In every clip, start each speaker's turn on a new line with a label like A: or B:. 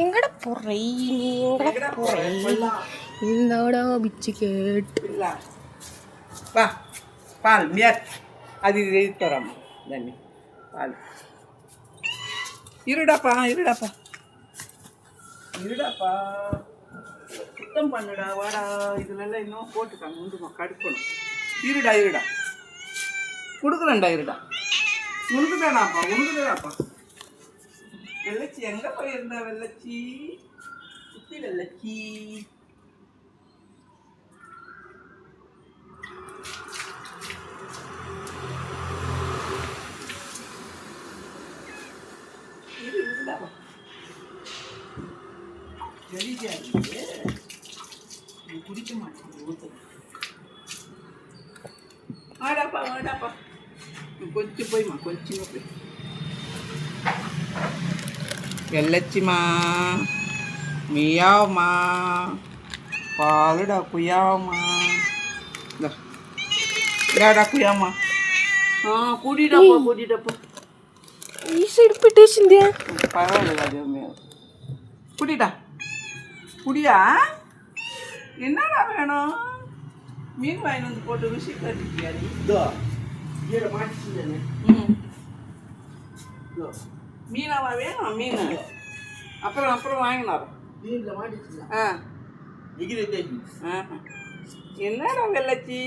A: எங்கட போறே? நீ எங்கட போறே? இந்தாடா
B: பிச்சு கேட் பா பால் மியார் அது தரோம். தண்ணி பால். இருடாப்பா இருடாப்பா. இருடாப்பா. சுத்தம் பண்ணுடா வாடா. இதுலலாம் இன்னும் போட்டுட்டாங்க முந்துமா கடுக்கணும். இருடா இருடா. கொடுக்குறேன்டா இருடா. உனக்குதானாப்பா உனக்குதானாப்பா வெள்ளச்சி எங்க போயிருந்தா வெள்ளச்சி? சுத்தி வெள்ளச்சி. இரு இருக்கு நீ குடிக்க மாட்டேன் ஊத்து வாடாப்பா வாடாப்பா. நீ கொஞ்சம் போய்மா கொஞ்சம் போய் வெள்ளச்சிமா மியாவுமா பாலுடா குயாவுமா இந்தா. இந்தாடா குயாமா ஆ கூட்டிட்டப்பா கூட்டிட்டப்பா
A: ఈ సైడ్ పెట్టేసిందే
B: பரவாயில்ல அது குடிடா குடியா என்னடா வேணும் மீன் வாங்கி வந்து போட்டு ருசி கட்டிக்கியா நீ ம் மீனாவா வேணும் மீன் அப்புறம் அப்புறம் வாங்கினார் ஆ ఆహా. என்னடா வெள்ளச்சி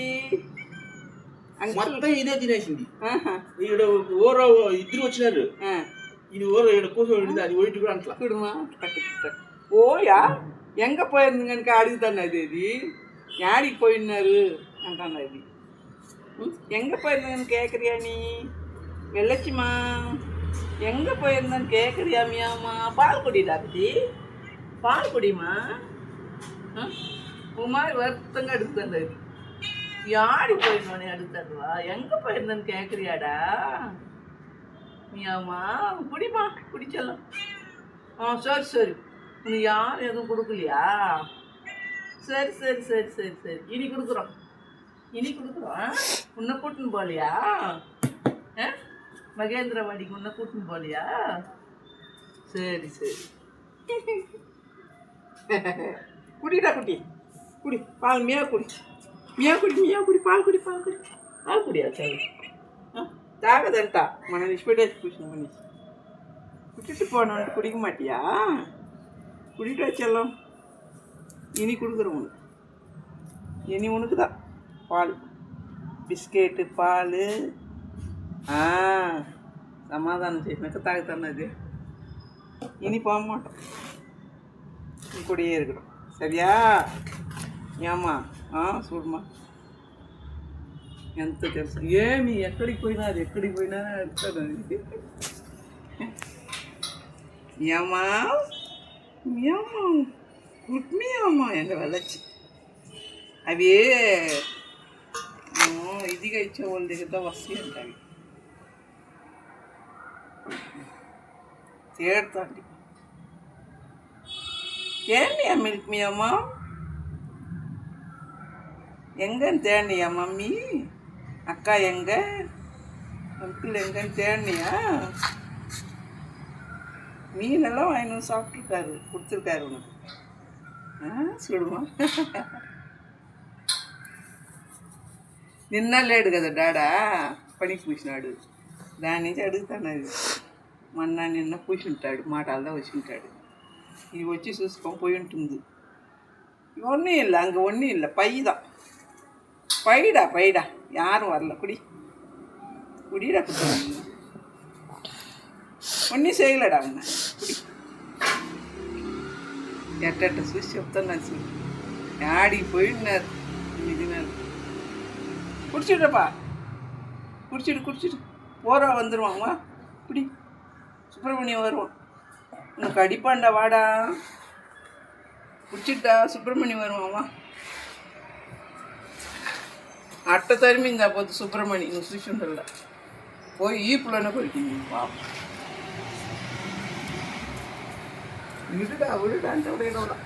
B: అంకుల్
C: మొత్తం ఇదే తినేసింది
B: ఆహా.
C: ఈడ ఊర ఇద్దరు వచ్చినారు
B: ఆ.
C: ఇది ఊర ఈడ కూర్చొని ఉండింది అది వైట్ కూడా అంట్లా
B: కుడుమా ఓయా ఎంగ పోయింది కనుక అడుగుతాను అది అది యాడికి పోయినారు అంటాను అది ఉం? எங்க போயிருந்தேன்னு கேட்குறியா நீ? வெள்ளச்சிம்மா. எங்கே போயிருந்தேன்னு கேட்குறியா மியாம்மா? பால் குடிடா. அப்படி பால் குடிமா உன் மாதிரி வருத்தங்க எடுத்து அது யாடி போயிருந்தோனே எடுத்துடுவா எங்கே போயிருந்தேன்னு கேட்குறியாடா மியாம்மா குடிமா குடிச்சலாம் ஆ சரி சரி. நீ யாரும் எதுவும் கொடுக்கலையா? சரி சரி சரி சரி சரி. இனி கொடுக்குறோம். இனி கொடுக்குறோம் உன்னை கூட்டின்னு போகலையா ஆ மகேந்திரவாடிக்கு உன்னை கூட்டின்னு போகலையா சரி சரி குடிடா குட்டி குடி பால் மியா குடி மியா குடி மியா குடி பால் குடி பால் குடி பால் குடியா சரி ஆ తాగదంట మన నిష్పెట్టేసి కూర్చుని మనిషి விட்டுட்டு போனவன் குடிக்க மாட்டியா குடிட்டு வச்செல்லாம் இனி கொடுக்குறேன் உனக்கு இனி உனக்கு தான் பால் బిస్కెట్ పాలు సమాధానం చేసినాక తాగుతున్నది ఇని పోమాట ఇంకోటి ఏరుకుడు సరియా ఏమ్మా చూడమ్మా ఎంత తెలుసు ఏమి ఎక్కడికి పోయినా అది ఎక్కడికి పోయినా అడుగుతాను ఏమా ఏమ్మా కుట్మి అమ్మ ఎండ వెళ్ళచ్చు అవి ఆ, ఇదిగా ఇచ్చే వాళ్ళ దగ్గర వస్తాయి అంట అవి తేడుతాండి ఏంటి మిల్క్ మీ అమ్మ எங்கன்னு தேடினியா மம்மி அக்கா எங்க அங்கிள் எங்கன்னு தேடினியா மீனெல்லாம் வாங்கி வந்து சாப்பிட்ருக்காரு கொடுத்துருக்காரு உனக்கு ஆ చూడుమా నిన్న లేడు కదా డాడా పనికి పూసినాడు దాని నుంచి అడుగుతాను అది మొన్న నిన్న పూసింటాడు మాటలదా వచ్చి ఉంటాడు ఇది వచ్చి చూసుకొని పోయి ఉంటుంది ஒன்றும் இல்லை அங்கே ஒன்றும் இல்லை பை தான் பைடா பைடா யாரும் வரல குடி குடிடா குடி ஒன்றும் செய்யலடா அவனை குடி ఎట్ట చూసి చెప్తాను అసలు యాడికి పోయినారు ఇదినారు குடிச்சிடுப்பா குடிச்சிட்டு குடிச்சிட்டு போகிறா வந்துடுவான் வா இப்படி சுப்பிரமணியம் வருவான். உனக்கு அடிப்பாண்டா வாடா. குடிச்சிட்டா சுப்பிரமணியம் வருவாங்கம்மா அட்டை தருமிந்தா போது சுப்பிரமணி. நீ சுஷுண்டல்ல போய் ஈப்புலன்னு போயிட்டீங்க பாப்பா விடுடா விடுடான்ட்டு விடையிடலாம்